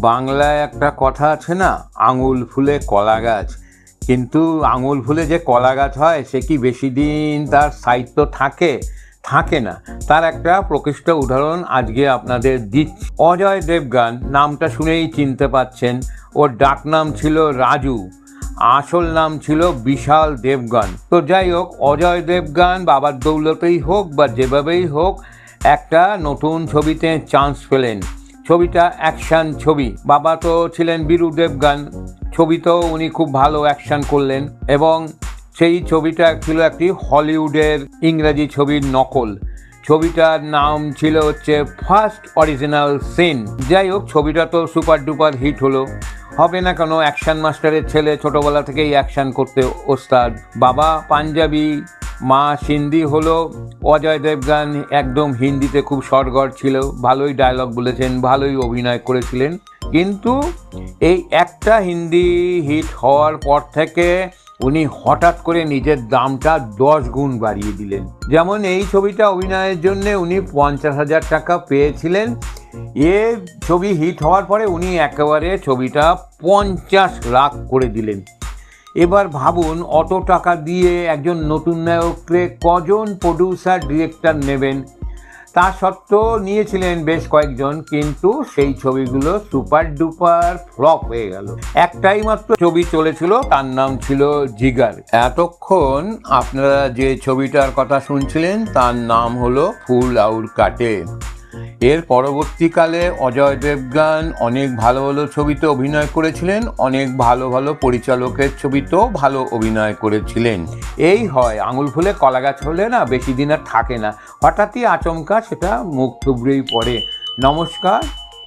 বাংলায় একটা কথা আছে না, আঙুল ফুলে কলা গাছ। কিন্তু আঙুল ফুলে যে কলা গাছ হয়, সে কি বেশি দিন তার সাহিত্য থাকে? থাকে না। তার একটা প্রকৃষ্ট উদাহরণ আজকে আপনাদের দিচ্ছি। অজয় দেবগান নামটা শুনেই চিনতে পাচ্ছেন। ওর ডাক নাম ছিল রাজু, আসল নাম ছিল বিশাল দেবগান। তো যাই হোক, অজয় দেবগান বাবার দৌলতেই হোক বা যেভাবেই হোক, একটা নতুন ছবিতে চান্স পেলেন। ছবিটা অ্যাকশন ছবি। বাবা তো ছিলেন বীরু দেবগান। ছবিতেও উনি খুব ভালো অ্যাকশন করলেন এবং সেই ছবিটা ছিল একটি হলিউডের ইংরেজি ছবির নকল। ছবিটার নাম ছিল হচ্ছে ফার্স্ট অরিজিনাল সিন। যাই হোক, ছবিটা তো সুপার ডুপার হিট হলো। হবে না কেন, অ্যাকশন মাস্টারের ছেলে ছোটবেলা থেকেই অ্যাকশন করতে ওস্তাদ। বাবা পাঞ্জাবি মা সিন্ধি হলো অজয় দেবগান, একদম হিন্দিতে খুব সরগর ছিল, ভালোই ডায়লগ বলেছেন, ভালোই অভিনয় করেছিলেন। কিন্তু এই একটা হিন্দি হিট হওয়ার পর থেকে উনি হঠাৎ করে নিজের দামটা দশ গুণ বাড়িয়ে দিলেন। যেমন এই ছবিটা অভিনয়ের জন্য উনি পঞ্চাশ হাজার টাকা পেয়েছিলেন। এ ছবি হিট হওয়ার পরে উনি একেবারে ছবিটা পঞ্চাশ লাখ করে দিলেন। এবার ভাবুন অত টাকা দিয়ে একজন নতুন নায়ককে কজন প্রডিউসার ডিরেক্টর নেবেন? তা সত্ত্বেও নিয়েছিলেন বেশ কয়েকজন, কিন্তু সেই ছবিগুলো সুপার ডুপার ফ্লপ হয়ে গেল। একটাই মাত্র ছবি চলেছিল, তার নাম ছিল জিগার। এতক্ষণ আপনারা যে ছবিটার কথা শুনছিলেন, তার নাম হলো ফুল আউর কাটে। এর পরবর্তীকালে অজয় দেবগান অনেক ভালো ভালো ছবিতে অভিনয় করেছিলেন, অনেক ভালো ভালো পরিচালকের ছবিতেও ভালো অভিনয় করেছিলেন। এই হয়, আঙুল ফুলে কলা গাছ হলে না বেশি দিন আর থাকে না। হঠাৎই আচমকা সেটা মুখ থুবড়েই পড়ে। নমস্কার